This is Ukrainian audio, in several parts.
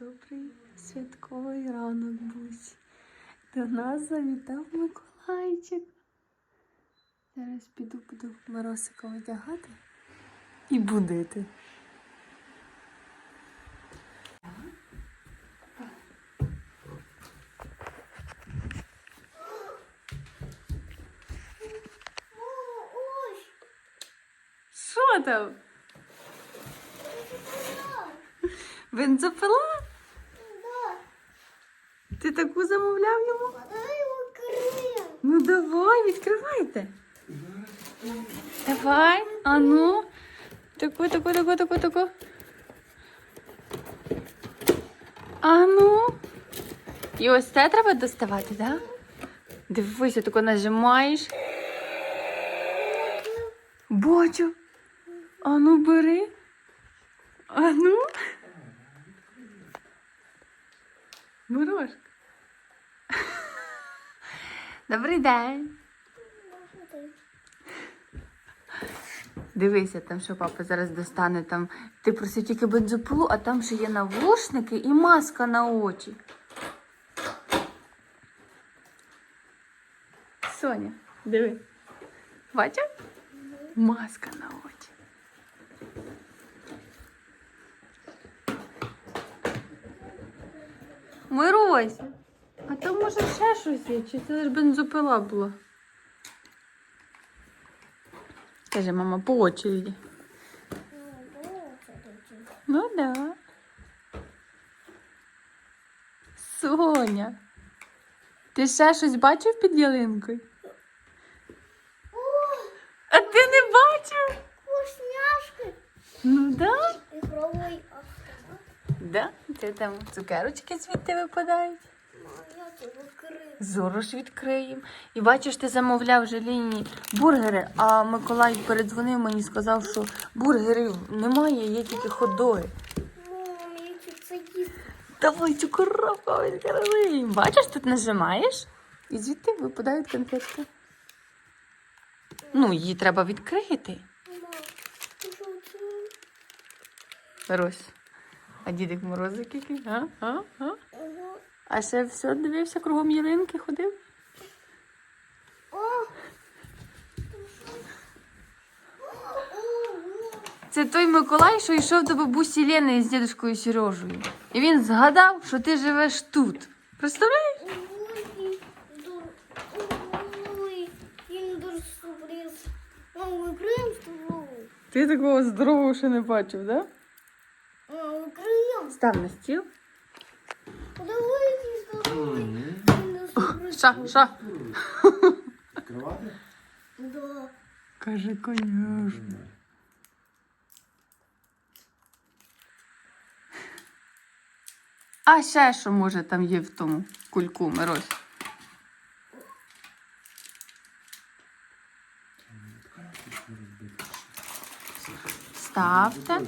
Добрий святковий ранок, Бусь. До нас завітав Миколайчик. Зараз піду, буду Моросика одягати і будити. Що там? Бензопила? Ти таку замовляв йому? Ну давай, відкривайте. Давай, а ну. Таку, таку, таку, таку, таку. А ну. І ось це треба доставати, так? Да? Дивися, тако нажимаєш. Бачу. А ну бери. А ну. Морошка. Добрий день. Дивися, там що папа зараз достане там. Ти просив тільки бензопилу, а там ще є навушники і маска на очі. Соня, диви. Бачив? Маска на очі. Мирося, а то може ще щось є, чи це ж бензопила була? Каже, мама, по очереді. Ну да. Соня. Ти ще щось бачив під ялинкою? А ти не бачив? Вкусняшки. Ну да. Ігровий автомат. Да? Це там цукерочки звідти випадають. Зорош відкриємо. І бачиш, ти замовляв желійні бургери, а Миколай передзвонив мені сказав, що бургерів немає, є тільки ходоги. Давай цю коробку відкриваємо. Бачиш, тут нажимаєш і звідти випадають конфетки. Ну, її треба відкрити. Рось. А дідик морозик який? А? А? А? А ще все дивився кругом ялинки, ходив. Це той Миколай, що йшов до бабусі Лени з дідушкою Сережею. І він згадав, що ти живеш тут. Представляєш? Ти такого здорового ще не бачив, да? Став на стіл. Подивись з тобою. Кіндер сюрприз. Ша, ша. Відкривати? Да. Каже, конечно. А ще що може там є в тому кульку, Мирось? Ставте.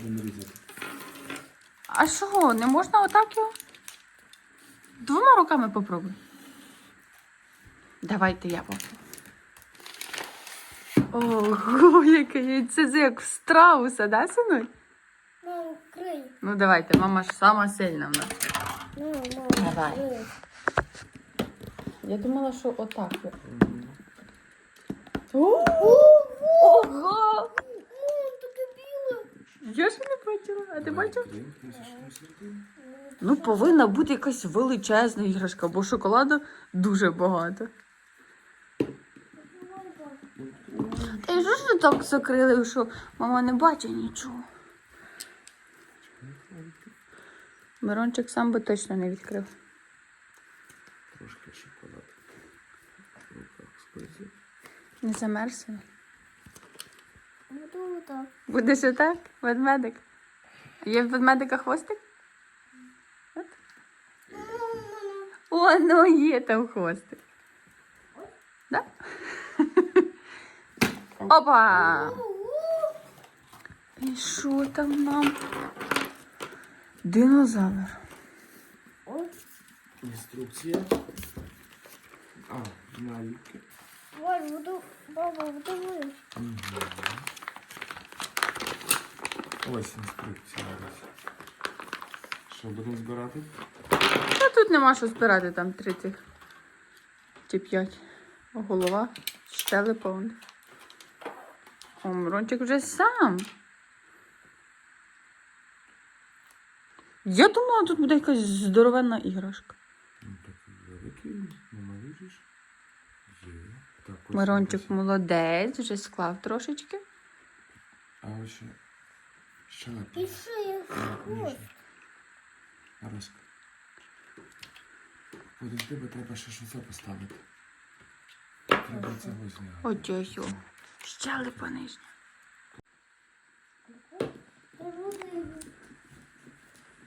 А що, не можна отак його? Двома руками попробуй. Давайте я попробую. Ого, яке яйце, це як в страуса, да, синуй? Мам, викрий. Ну давайте, мама ж сама сильна в нас. Мам, мам, Давай. викрий. Я думала, що отак. Ого! Ого! Мам, таке біле. Я ж не бачила, а ти бачив? Ну, повинна бути якась величезна іграшка, бо шоколаду дуже багато. Та й що ж так закрили, що мама не бачить нічого? Мирончик сам би точно не відкрив. Трошки шоколад. В руках спиці. Не замерз. він? Буду так. Будеш отак? Ведмедик. Є в ведмедика хвостик? От. О, ну є там хвостик. Да? Опа! І що там нам? Динозавр. Інструкція. А, наліпки. Ой, буду, баба, подивись. Ось інструкція. Ось. Що будемо збирати? Та тут нема що збирати, там три тих чи п'ять. Голова, щелепа. вон. О, Мирончик вже сам. Я думала, тут буде якась здоровенна іграшка. Ну ось Мирончик молодець, вже склав трошечки. А ось ще. Ще І що я. Подожди, бо треба ще щось поставити. Треба цього зняти. Ось ось. Щелепа нижня.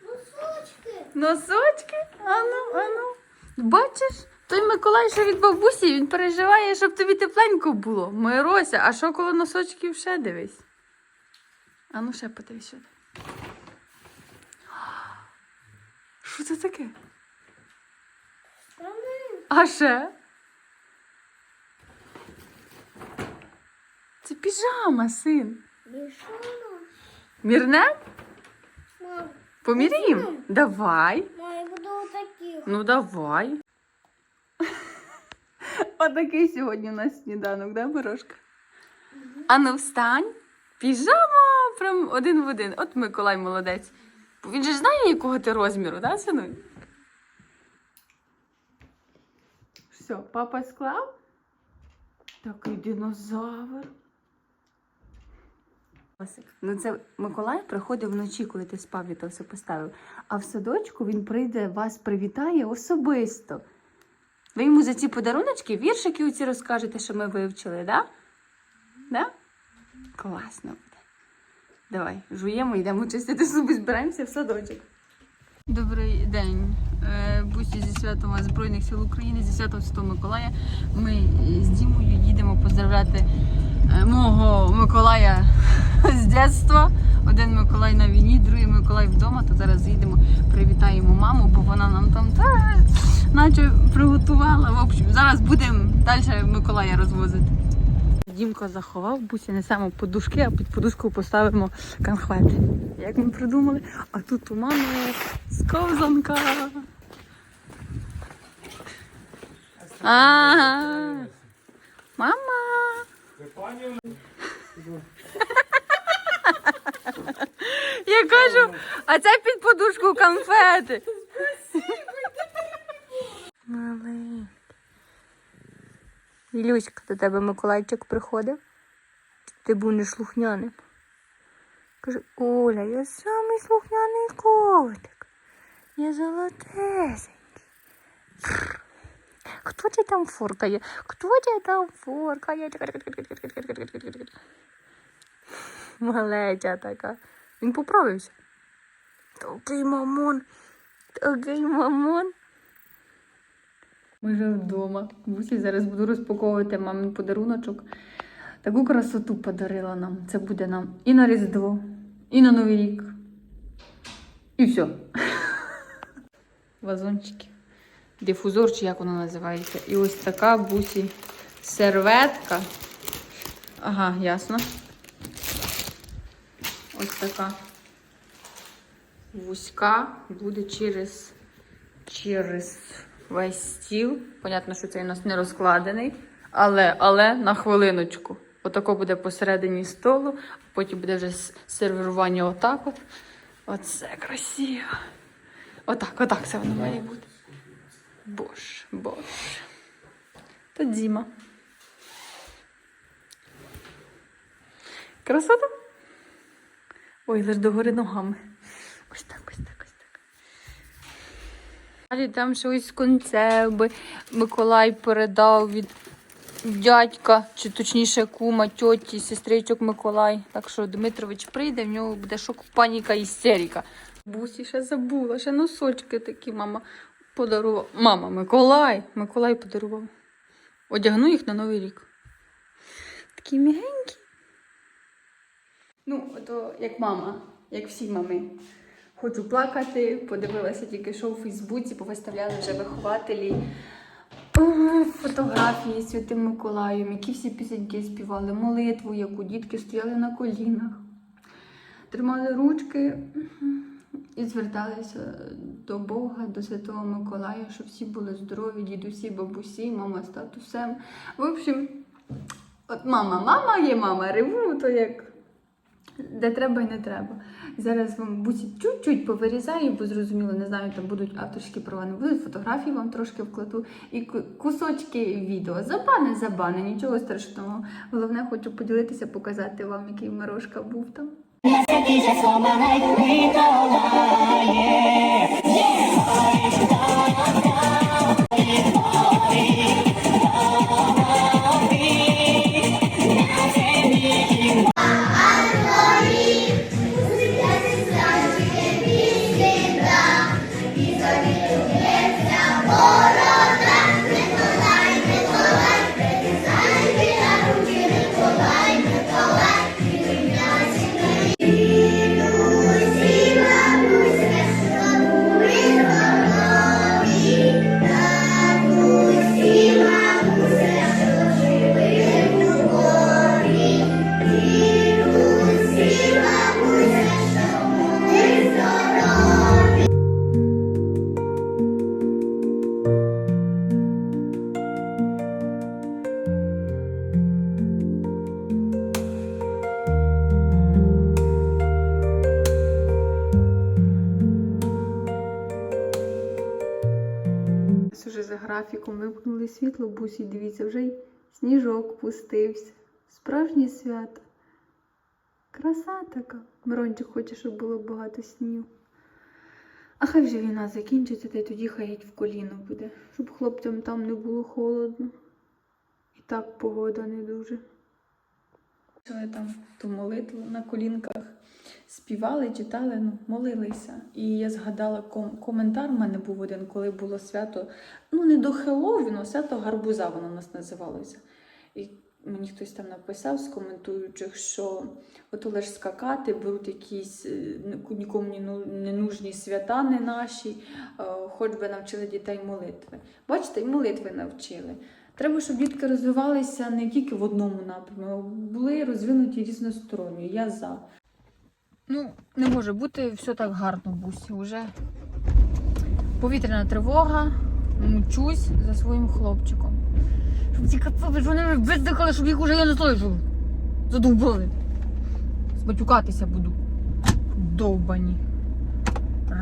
Носочки. Носочки? Ану, ану. Бачиш, той Миколай, що від бабусі, він переживає, щоб тобі тепленько було. Мирося, а що коло носочків ще дивись? Ану, ще подивись сюди. Що це таке? Штани. А ще? Це піжама, син. Бішона. Мірне? Мам, Поміряємо? Давай. буду. Ну давай. Отакий сьогодні у нас сніданок, да, Мирошка? А ну встань. Піжама прям один в один. От Миколай молодець. Він же знає, якого ти розміру, да, сину? Все, папа склав? Такий динозавр. Ну це Миколай приходив вночі, коли ти спав, і то все поставив. А в садочку він прийде, вас привітає особисто. Ви йому за ці подаруночки віршики оці розкажете, що ми вивчили, да? Да? Класно буде. Давай, жуємо, йдемо чистити зуби, збираємося в садочок. Добрий день. Е, Бусі зі святом Збройних сил України, зі святом Святого Миколая. Ми з Дімою їдемо поздравляти мого Миколая з дитинства. Один Миколай на війні, другий Миколай вдома. То зараз їдемо, привітаємо маму, бо вона нам там та, наче приготувала. В общем, зараз будемо далі Миколая розвозити. Дімко заховав, бусі несемо подушки, а під подушку поставимо конхвети. Як ми придумали? А тут у мами сковзанка. Ага. Мама. Я кажу, а це під подушку конфети. Маленький. Ілюська, до тебе Миколайчик приходив. Ти був не слухняним. Каже, Оля, я самий слухняний котик. Я золотесенький. Хто тебе там форкає? Хто тебе там форкає? Малеча така. Він поправився. Такий мамон. Такий мамон. Ми вже вдома. Бусі зараз буду розпаковувати мамин подаруночок. Таку красоту подарила нам. Це буде нам і на Різдво, і на Новий рік. І все. Вазончики. Дифузор, чи як воно називається. І ось така бусі серветка. Ага, ясно. Ось така вузька буде через, через весь стіл. Понятно, що цей у нас не розкладений. Але, але на хвилиночку. Отако буде посередині столу, потім буде вже сервірування отак от. Оце красиво. Отак, отак це воно має бути. Боже, боже. То Діма. Красота? Ой, лиш догори ногами. Ось так, ось так, ось так. Далі там щось концерви Миколай передав від дядька, чи точніше кума, тьоті, сестричок Миколай. Так що Дмитрович прийде, в нього буде шок, паніка, істерика. Бусі ще забула, ще носочки такі мама подарувала. Мама, Миколай, Миколай подарував. Одягну їх на Новий рік. Такі мігенькі. Ну, ото як мама, як всі мами. Хочу плакати, подивилася тільки що у Фейсбуці, повиставляли вже вихователі фотографії Святим Миколаєм, які всі пісеньки співали, молитву, яку дітки стояли на колінах, тримали ручки. І зверталися до Бога, до Святого Миколая, щоб всі були здорові, дідусі, бабусі, мама з татусем. В общем, от мама, мама є мама, реву, то як де треба і не треба. Зараз вам бусі чуть-чуть повирізаю, бо зрозуміло, не знаю, там будуть авторські права, не будуть фотографії вам трошки вкладу і кусочки відео. Забане, забане, нічого страшного. Головне, хочу поділитися, показати вам, який Мирошка був там. Ось графіком світло, бусі, дивіться, вже й сніжок пустився. Справжнє свято. Краса така. Мирончик хоче, щоб було багато снігу. А хай вже війна закінчиться, та й тоді хай геть в коліно буде, щоб хлопцям там не було холодно. І так погода не дуже. Чили там ту молитву на колінках, співали, читали, ну, молилися. І я згадала ком- коментар, у мене був один, коли було свято, ну не до Хеллоуіну, а свято гарбуза воно у нас називалося. І мені хтось там написав з коментуючих, що от лиш скакати, беруть якісь е, нікому не ну- не нужні свята, не наші, е, хоч би навчили дітей молитви. Бачите, і молитви навчили. Треба, щоб дітки розвивалися не тільки в одному напрямі, а були розвинуті різносторонньо. Я за. Ну, не може бути все так гарно, бусі. Уже повітряна тривога. Мчусь за своїм хлопчиком. Щоб ці кацапи, що вони видихали, щоб їх уже я не слышу. Задовбали. Зматюкатися буду. Довбані.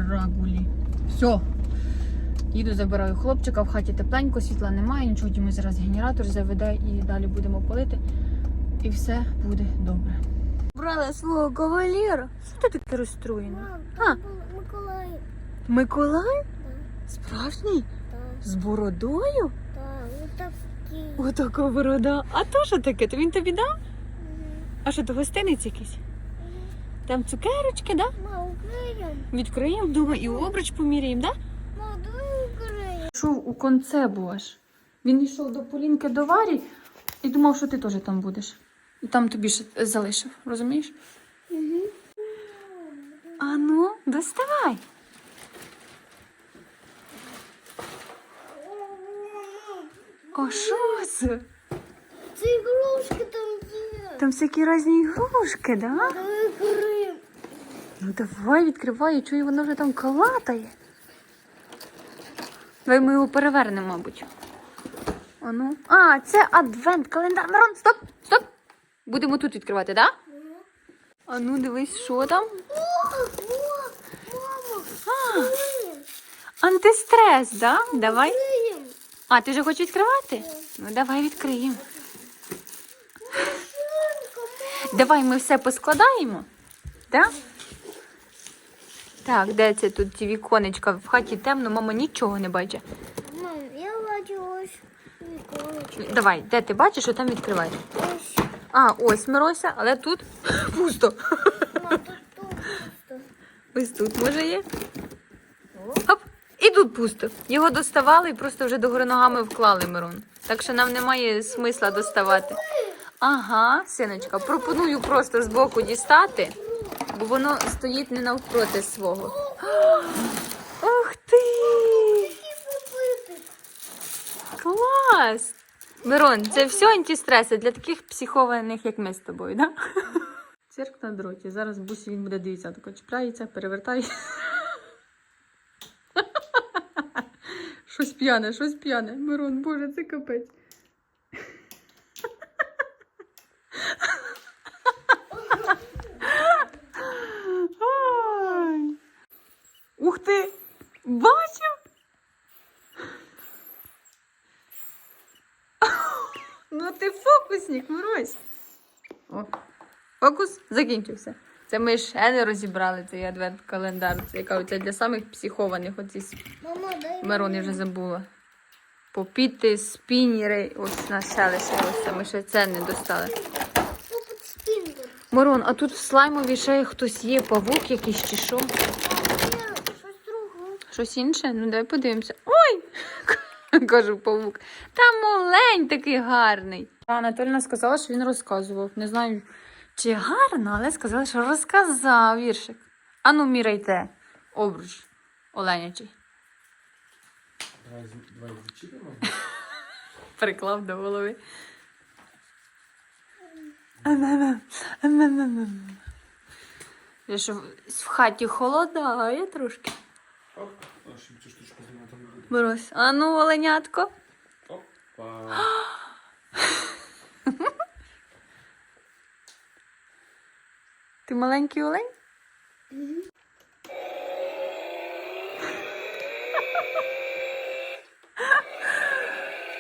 Рагулі. Все. Їду, забираю хлопчика, в хаті тепленько, світла немає, нічого Діму зараз генератор заведе і далі будемо палити. І все буде добре. Брала свого кавалера. Що ти таке розстроєна? А. Миколай. Миколай? Справжній? З бородою? отакий. Отака борода. А то що таке? То він тобі дав? А що то гостиниць якийсь? Там цукерочки, да? Ма, Україн. Відкриємо вдома і обруч поміряємо, да? Давай Україн. Йшов у концебу аж. Він йшов до Полінки до Варі і думав, що ти теж там будеш. Там тобі ще залишив, розумієш? А ну, доставай. О, що це? Це ігрушки там є. Там всякі різні ігрушки, да? Ну давай відкривай, я чую, воно вже там калатає. Давай ми його перевернемо, мабуть. А ну. А, це адвент календар. Мирон, стоп! Стоп! Будемо тут відкривати, так? Да? А ну дивись, що там? Мама. Антистрес, да? Давай. А, ти вже хочеш відкривати? Ну давай відкриємо. Давай ми все поскладаємо. Да? Так, де це тут ті віконечка? В хаті темно, мама нічого не бачить. Мам, я бачу ось віконечко. Давай, де ти бачиш, що там відкривай. Ось. А, ось Мирося, але тут пусто. Ось тут може є. Хоп. І тут пусто. Його доставали і просто вже догори ногами вклали Мирон. Так що нам немає смисла доставати. Ага, синочка, пропоную просто збоку дістати, бо воно стоїть не навпроти свого. Ух ти! Клас! Мирон, це все антистреси для таких психованих, як ми з тобою, да? Цирк на дроті. Зараз бусі він буде дивитися, так чіпляється, перевертає. Щось п'яне, щось п'яне. Мирон, боже, це капець. Ух ти! Бачив? Ну ти фокусник, Мирось. О, фокус закінчився. Це ми ще не розібрали цей адвент-календар. Це я кажу, це для самих психованих. Оці с- Мирон, я вже забула. Попіти, спінери. Ось на ще лишилося. Ми ще це не достали. Спінкою? Мирон, а тут в слаймові ще хтось є, павук якийсь чи що? Щось. Щось інше? Ну давай подивимося. Ой! Кажу павук. Та молень такий гарний. Анатольна сказала, що він розказував. Не знаю, чи гарно, але сказала, що розказав віршик. Ану, міряйте. Обруч оленячий. Приклав до голови. Я що в- в хаті холодає трошки. Оп. А щоб цю штучку знімати буде. Мороз. Ану, оленятко. Опа. Ти маленький олень?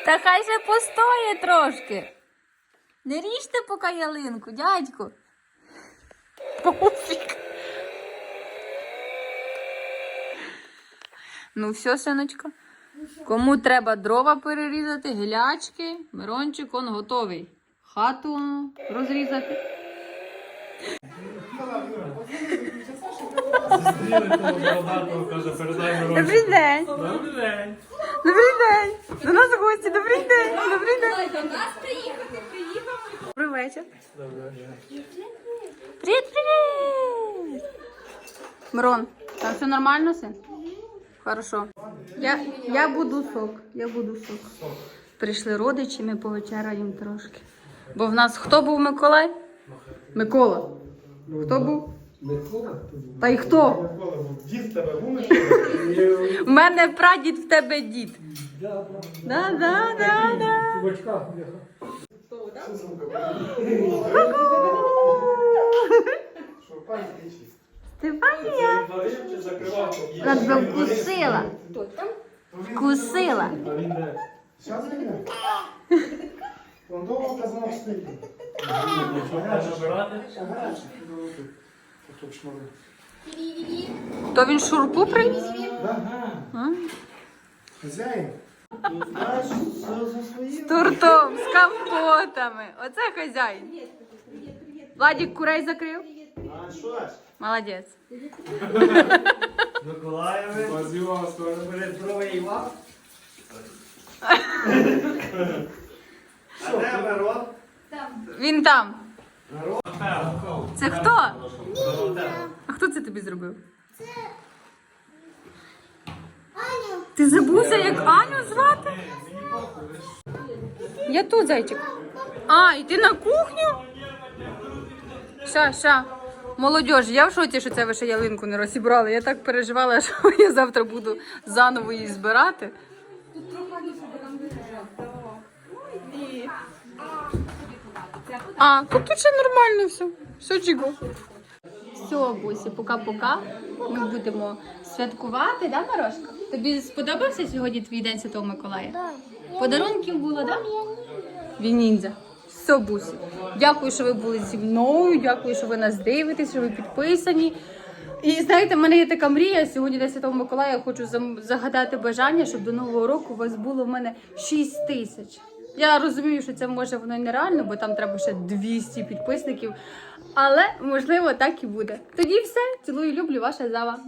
Та хай ще постоє трошки. Не ріжте поки ялинку, дядьку. Пофіг. Ну, все, синочка. Кому треба дрова перерізати, гілячки, Мирончик, он готовий. Хату розрізати. Добрий день! Добрий день. Добрий день! До нас гості, добрий день! Добрий день! До нас приїхати, приїхали. Добрий вечір. Привіт, привіт! Мирон, там все нормально все? Хорошо. Я, я буду сок. Я буду сок. Прийшли родичі, ми повечеряємо трошки. Бо в нас хто був Миколай? Микола. Хто був? Микола? Та й хто? Дід тебе. У мене прадід в тебе дід. Да, Да, да, да, да. В очках, бляха. Що звука? Що, пальці чисті? Стефанія. Говорив чи закривав? Вона тебе вкусила. Вкусила. А він де? Он казав шнури. То він шурпу? Ага. Ну, знаєш, за свої. З тортом, з компотами. Оце хазяїн. Владік курей закрив. А що ж? Молодець. Миколаєве. Позівавство. Перед здоровий Іван. А де народ? Він там. Народ. Це хто? А хто це тобі зробив? Аня, Ти забувся, як Аню звати? Я тут, зайчик. А, і ти на кухню? Ща, ща. Молодіж, я в шоці, що це ви ще ялинку не розібрали. Я так переживала, що я завтра буду заново її збирати. А, тут ще нормально все. Все чіго. Все, Бусі, пока-пока. Ми будемо святкувати, да, Морошка? Тобі сподобався сьогодні твій день Святого Миколая? дай. Подарунків було, да? Він ніндзя. Все, Бусі. Дякую, що ви були зі мною. Дякую, що ви нас дивитесь, що ви підписані. І знаєте, в мене є така мрія. Сьогодні для Святого Миколая хочу загадати бажання, щоб до Нового року у вас було в мене 6 тисяч. Я розумію, що це може воно нереально, бо там треба ще 200 підписників. Але можливо так і буде. Тоді все. Цілую, люблю, ваша зава.